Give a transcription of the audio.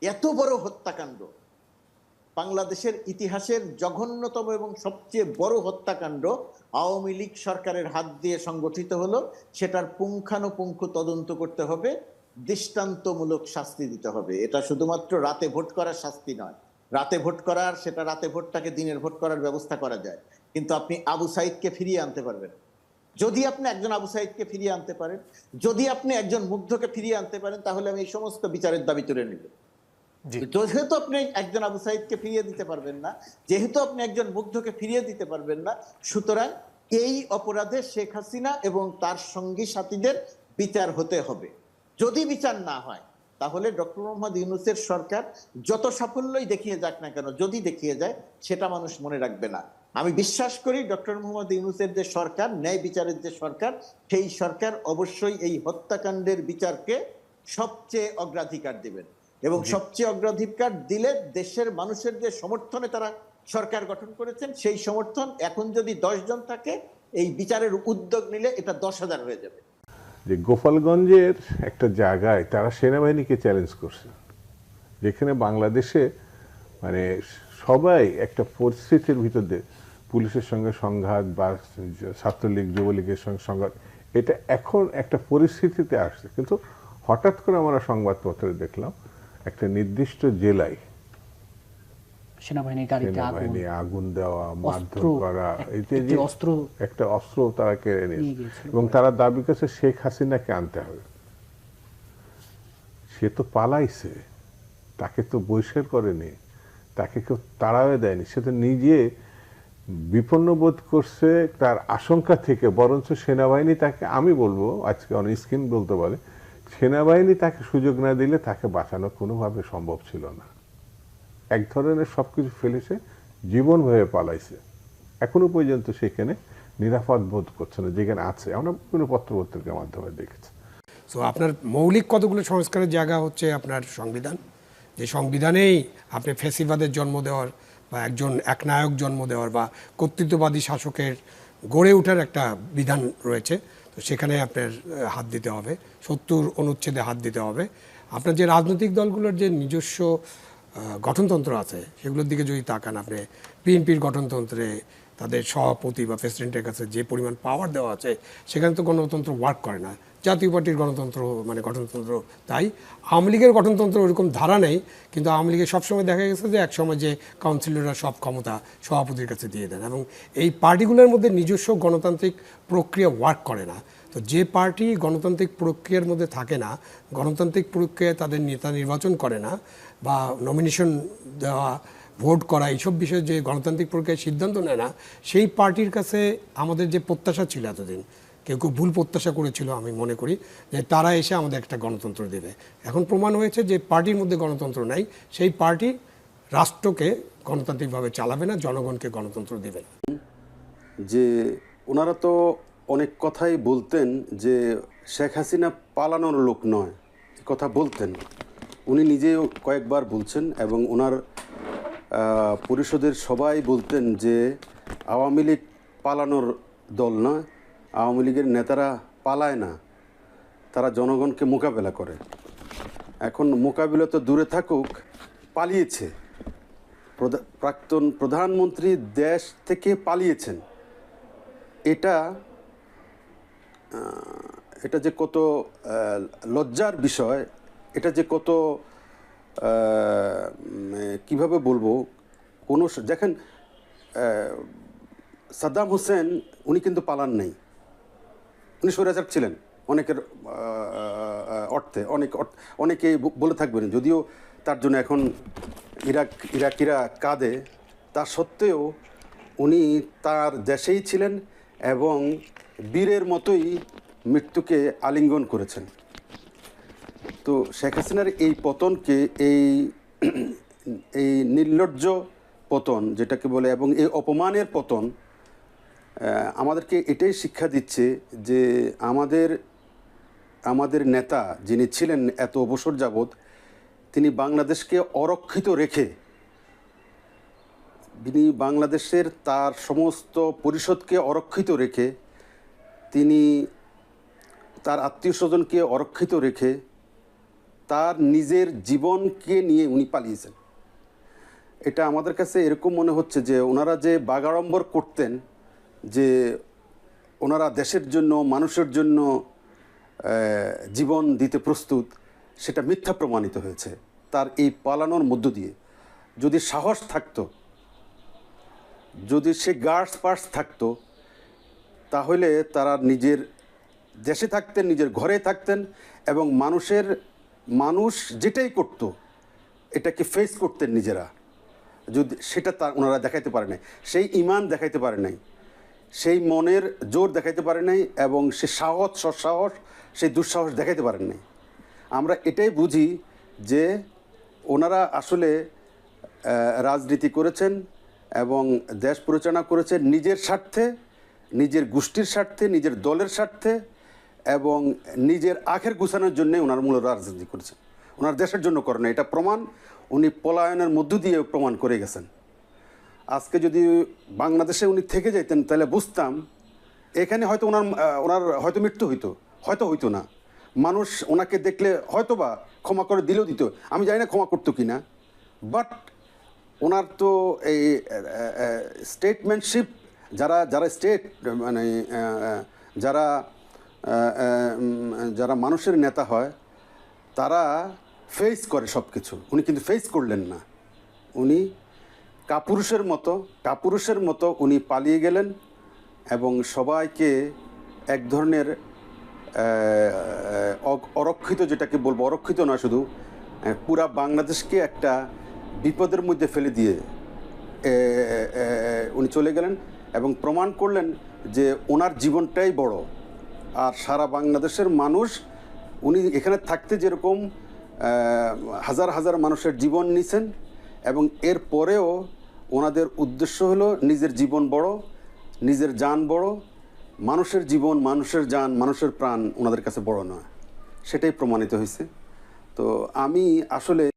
এত বড় হত্যাকাণ্ড। বাংলাদেশের ইতিহাসের জঘন্যতম এবং সবচেয়ে বড় হত্যাকাণ্ড আওয়ামী লীগ সরকারের হাত দিয়ে সংগঠিত হলো। সেটার পুঙ্খানুপুঙ্খ তদন্ত করতে হবে। দৃষ্টান্তমূলক শাস্তি দিতে হবে। এটা শুধুমাত্র রাতে ভোট করার শাস্তি নয়। রাতে ভোট করার, সেটা রাতে ভোটটাকে দিনের ভোট করার ব্যবস্থা করা যায়। কিন্তু আপনি আবু সাইদকে ফিরিয়ে আনতে পারবেন। যদি আপনি একজন আবু সাইদকে ফিরিয়ে আনতে পারেন, যদি আপনি একজন মুগ্ধকে ফিরিয়ে আনতে পারেন, তাহলে আমি এই সমস্ত বিচারের দাবি তুলে নেব। যেহেতু আপনি একজন আবু সাইদকে ফিরিয়ে দিতে পারবেন না, যেহেতু আপনি একজন মুগ্ধকে ফিরিয়ে দিতে পারবেন না, সুতরাং এই অপরাধে শেখ হাসিনা এবং তার সঙ্গী সাথীদের বিচার হতে হবে। যদি বিচার না হয়, তাহলে ডক্টর মোহাম্মদ ইউনুসের সরকার যত সাফল্যই দেখিয়ে যাক না কেন, যদি দেখিয়ে যায়, সেটা মানুষ মনে রাখবে না। আমি বিশ্বাস করি ডক্টর মোহাম্মদ ইউনুসের যে সরকার, ন্যায় বিচারের যে সরকার, সেই সরকার অবশ্যই এই হত্যাকাণ্ডের বিচারকে সবচেয়ে অগ্রাধিকার দেবেন। এবং সবচেয়ে অগ্রাধিকার দিলে দেশের মানুষের যে সমর্থনে তারা সরকার গঠন করেছেন। সেই সমর্থন এখন যদি জন থাকে এই বিচারের উদ্যোগ নিলে এটা দশ হাজার হয়ে যাবে। যে গোপালগঞ্জের একটা জায়গায় তারা সেনাবাহিনীকে চ্যালেঞ্জ করছে। যেখানে বাংলাদেশে মানে সবাই একটা পরিস্থিতির ভিতর দিয়ে পুলিশের সঙ্গে সংঘাত বা ছাত্রলীগ যুবলীগের সঙ্গে সংঘাত এটা এখন একটা পরিস্থিতিতে আসছে। কিন্তু হঠাৎ করে আমরা সংবাদপত্রে দেখলাম একটা নির্দিষ্ট জেলায় সেনাবাহিনীর গাড়িতে আগুন সেনাবাহিনী আগুন দেওয়া মারধর করা যে- অস্ত্র একটা অস্ত্র তারা কেড়ে নিয়েছে এবং তারা দাবি করছে শেখ হাসিনাকে আনতে হবে। সে তো পালাইছে। তাকে তো বহিষ্কার করেনি। তাকে কেউ তাড়াবে দেয়নি। সে তো নিজে বিপন্ন বোধ করছে তার আশঙ্কা থেকে। বরঞ্চ সেনাবাহিনী তাকে আমি বলব আজকে অন স্ক্রিন বলতে পারে সেনাবাহিনী তাকে সুযোগ না দিলে তাকে বাঁচানো কোনোভাবে সম্ভব ছিল না। এক ধরনের সবকিছু ফেলেছে, জীবন ভয়ে পালাইছে। এখনও পর্যন্ত সেখানে নিরাপদ বোধ করছে না, যেখানে আছে। আমরা বিভিন্ন পত্রপত্রিকার মাধ্যমে দেখেছি। তো আপনার মৌলিক কতগুলো সংস্কারের জায়গা হচ্ছে আপনার সংবিধান? যে সংবিধানেই আপনি ফেসিবাদের জন্ম দেওয়ার বা একজন একনায়ক জন্ম দেওয়ার বা কর্তৃত্ববাদী শাসকের গড়ে ওঠার একটা বিধান রয়েছে। তো সেখানে আপনার হাত দিতে হবে। সত্তর অনুচ্ছেদে হাত দিতে হবে। আপনার যে রাজনৈতিক দলগুলোর যে নিজস্ব গঠনতন্ত্র আছে, সেগুলোর দিকে যদি তাকান, আপনি বিএনপির গঠনতন্ত্রে তাদের সভাপতি বা প্রেসিডেন্টের কাছে যে পরিমাণ পাওয়ার দেওয়া আছে, সেখানে তো গণতন্ত্র ওয়ার্ক করে না। জাতীয় পার্টির গণতন্ত্র মানে গঠনতন্ত্র তাই। আওয়ামী লীগের গঠনতন্ত্র ওরকম ধারা নেই, কিন্তু আওয়ামী লীগের সবসময় দেখা গেছে যে একসময় যে কাউন্সিলররা সব ক্ষমতা সভাপতির কাছে দিয়ে দেন এবং এই পার্টিগুলোর মধ্যে নিজস্ব গণতান্ত্রিক প্রক্রিয়া ওয়ার্ক করে না। তো যে পার্টি গণতান্ত্রিক প্রক্রিয়ার মধ্যে থাকে না, গণতান্ত্রিক প্রক্রিয়ায় তাদের নেতা নির্বাচন করে না বা নমিনেশন দেওয়া ভোট করা, এইসব বিষয়ে যে গণতান্ত্রিক প্রক্রিয়ায় সিদ্ধান্ত নেয় না, সেই পার্টির কাছে আমাদের যে প্রত্যাশা ছিল এতদিন কেউ কেউ ভুল প্রত্যাশা করেছিল, আমি মনে করি, যে তারা এসে আমাদের একটা গণতন্ত্র দেবে। এখন প্রমাণ হয়েছে যে পার্টির মধ্যে গণতন্ত্র নাই, সেই পার্টি রাষ্ট্রকে গণতান্ত্রিকভাবে চালাবে না, জনগণকে গণতন্ত্র দেবে না। যে ওনারা তো অনেক কথাই বলতেন যে শেখ হাসিনা পালানোর লোক নয় কথা বলতেন। উনি নিজেও কয়েকবার বলছেন এবং ওনার পরিষদের সবাই বলতেন যে আওয়ামী লীগ পালানোর দল নয় আওয়ামী লীগের নেতারা পালায় না, তারা জনগণকে মোকাবেলা করে। এখন মোকাবিলা তো দূরে থাকুক, পালিয়েছে। প্রাক্তন প্রধানমন্ত্রী দেশ থেকে পালিয়েছেন। এটা এটা যে কত লজ্জার বিষয়, এটা যে কত কীভাবে বলব? কোনো দেখেন সাদ্দাম হোসেন, উনি কিন্তু পালান নাই। উনি স্বৈরাচার ছিলেন। অনেকের অর্থে, অনেক অনেকেই বলে থাকবেন। যদিও তার জন্য এখন ইরাক, ইরাকিরা কাঁদে, তা সত্ত্বেও উনি তার দেশেই ছিলেন এবং বীরের মতোই মৃত্যুকে আলিঙ্গন করেছেন। তো শেখ হাসিনার এই পতনকে, এই এই নির্লজ্জ পতন, যেটাকে বলে, এবং এই অপমানের পতন আমাদেরকে এটাই শিক্ষা দিচ্ছে যে আমাদের আমাদের নেতা যিনি ছিলেন এত অবসর যাবৎ, তিনি বাংলাদেশকে অরক্ষিত রেখে, তিনি বাংলাদেশের তার সমস্ত পরিষদকে অরক্ষিত রেখে, তিনি তার আত্মীয় স্বজনকে অরক্ষিত রেখে, তার নিজের জীবনকে নিয়ে উনি পালিয়েছেন। এটা আমাদের কাছে এরকম মনে হচ্ছে যে ওনারা যে বাগাড়ম্বর করতেন যে ওনারা দেশের জন্য, মানুষের জন্য জীবন দিতে প্রস্তুত, সেটা মিথ্যা প্রমাণিত হয়েছে। তার এই পালানোর মধ্য দিয়ে যদি সাহস থাকতো, যদি সে গার্ডস পার্স থাকতো, তাহলে তারা নিজের দেশে থাকতেন, নিজের ঘরে থাকতেন এবং মানুষের, মানুষ যেটাই করতো, এটাকে ফেস করতেন নিজেরা। যদি সেটা তা ওনারা দেখাইতে পারে নাই। সেই ইমান দেখাইতে পারে নাই। সেই মনের জোর দেখাইতে পারে নাই এবং সে সাহস, সৎসাহস, সেই দুঃসাহস দেখাইতে পারেন নাই। আমরা এটাই বুঝি যে ওনারা আসলে রাজনীতি করেছেন এবং দেশ পরিচালনা করেছেন নিজের স্বার্থে, নিজের গোষ্ঠীর স্বার্থে, নিজের দলের স্বার্থে এবং নিজের আখের গুছানোর জন্যে ওনার মূল রাজনীতি করেছেন। ওনার দেশের জন্য করেন। এটা প্রমাণ উনি পলায়নের মধ্য দিয়ে প্রমাণ করে গেছেন। আজকে যদি বাংলাদেশে উনি থেকে যেতেন তাহলে বুঝতাম, এখানে হয়তো ওনার ওনার হয়তো মৃত্যু হইতো। হয়তো হইতো না। মানুষ ওনাকে দেখলে হয়তো বা ক্ষমা করে দিলেও দিত। আমি জানি না ক্ষমা করতো কি না বাট ওনার তো এই স্টেটমেন্টশিপ যারা যারা স্টেট মানে যারা যারা মানুষের নেতা হয়, তারা ফেস করে সব কিছু উনি কিন্তু ফেস করলেন না। উনি কাপুরুষের মতো কাপুরুষের মতো উনি পালিয়ে গেলেন এবং সবাইকে এক ধরনের অরক্ষিত যেটাকে বলব, অরক্ষিত না শুধু পুরা বাংলাদেশকে একটা বিপদের মধ্যে ফেলে দিয়ে উনি চলে গেলেন এবং প্রমাণ করলেন যে ওনার জীবনটাই বড়। আর সারা বাংলাদেশের মানুষ, উনি এখানে থাকতে যেরকম হাজার হাজার মানুষের জীবন নিছেন এবং এর পরেও ওনাদের উদ্দেশ্য হলো নিজের জীবন বড়, নিজের যান বড়, মানুষের জীবন মানুষের যান, মানুষের প্রাণ ওনাদের কাছে বড় নয়। সেটাই প্রমাণিত হয়েছে। তো আমি আসলে